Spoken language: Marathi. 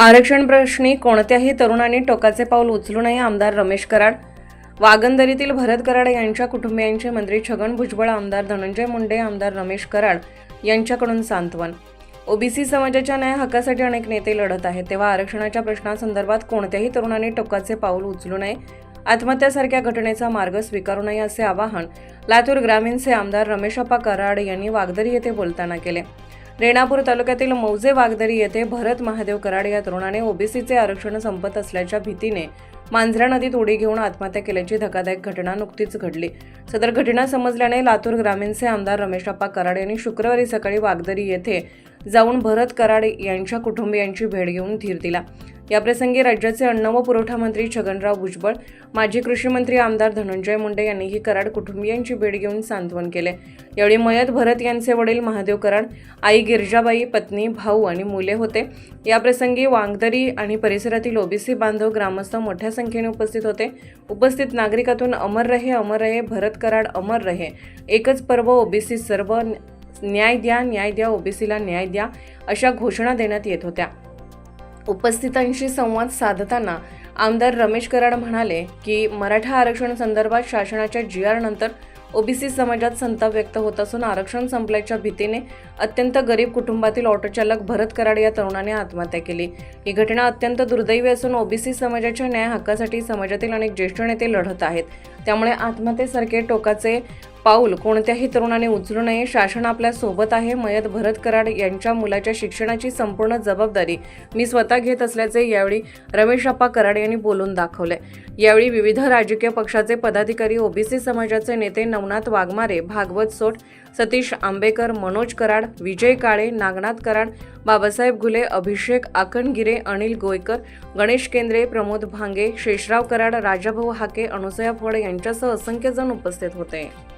आरक्षण प्रश्नी कोणत्याही तरुणांनी टोकाचे पाऊल उचलू नये आमदार रमेश कराड. वागंदरीतील भरत कराड यांच्या कुटुंबियांचे मंत्री छगन भुजबळ आमदार धनंजय मुंडे आमदार रमेश कराड यांच्याकडून सांत्वन. ओबीसी समाजाच्या न्याय हक्कासाठी अनेक नेते लढत आहेत. तेव्हा आरक्षणाच्या प्रश्नासंदर्भात कोणत्याही तरुणांनी टोकाचे पाऊल उचलू नये आत्महत्यासारख्या घटनेचा मार्ग स्वीकारू नये असे आवाहन लातूर ग्रामीणचे आमदार रमेशप्पा कराड यांनी वागदरी येथे बोलताना केले. रेणापूर तालुक्यातील मौजे वागदरी येथे भरत महादेव कराड या तरुणाने ओबीसीचे आरक्षण संपत असल्याच्या भीतीने मांजरा नदीत उडी घेऊन आत्महत्या केल्याची धक्कादायक घटना नुकतीच घडली. सदर घटना समजल्याने लातूर ग्रामीणचे आमदार रमेशप्पा कराड यांनी शुक्रवारी सकाळी वागदरी येथे जाऊन भरत कराड यांच्या कुटुंबियांची भेट घेऊन धीर दिला. याप्रसंगी राज्याचे अन्न व पुरवठा मंत्री छगनराव भुजबळ माजी कृषी मंत्री आमदार धनंजय मुंडे यांनीही कराड कुटुंबियांची भेट घेऊन सांत्वन केले. यावेळी मयत भरत यांचे वडील महादेव कराड आई गिरजाबाई पत्नी भाऊ आणि मुले होते. याप्रसंगी वांगदरी आणि परिसरातील ओबीसी बांधव ग्रामस्थ मोठ्या संख्येने उपस्थित होते. उपस्थित नागरिकातून अमर रहे अमर रहे भरत कराड अमर रहे. एकच पर्व ओबीसी सर्व न्याय द्या न्याय द्या ओबीसीला न्याय द्या अशा घोषणा देण्यात येत होत्या. उपस्थितांशी संवाद साधताना आमदार रमेश कराड म्हणाले की मराठा आरक्षण संदर्भात शासनाच्या जी आर नंतर ओबीसी समाजात संताप व्यक्त होत असून आरक्षण संपल्याच्या भीतीने अत्यंत गरीब कुटुंबातील ऑटोचालक भरत कराड या तरुणाने आत्महत्या केली. ही घटना अत्यंत दुर्दैवी असून ओबीसी समाजाच्या न्याय हक्कासाठी समाजातील अनेक ज्येष्ठ नेते लढत आहेत. त्यामुळे आत्महत्येसारखे टोकाचे पाऊल. कोणत्याही तरुणाने उचलू नये. शासन आपल्यासोबत आहे. मयत भरत कराड यांच्या मुलाच्या शिक्षणाची संपूर्ण जबाबदारी मी स्वतः घेत असल्याचे यावेळी रमेशप्पा कराड यांनी बोलून दाखवले. यावेळी विविध राजकीय पक्षाचे पदाधिकारी ओबीसी समाजाचे नेते नवनाथ वाघमारे भागवत सोट सतीश आंबेकर मनोज कराड विजय काळे नागनाथ कराड बाबासाहेब घुले अभिषेक आकणगिरे अनिल गोयकर गणेश केंद्रे प्रमोद भांगे शेषराव कराड राजाभाऊ हाके अनुसया फड यांच्यासह असंख्य जण उपस्थित होते.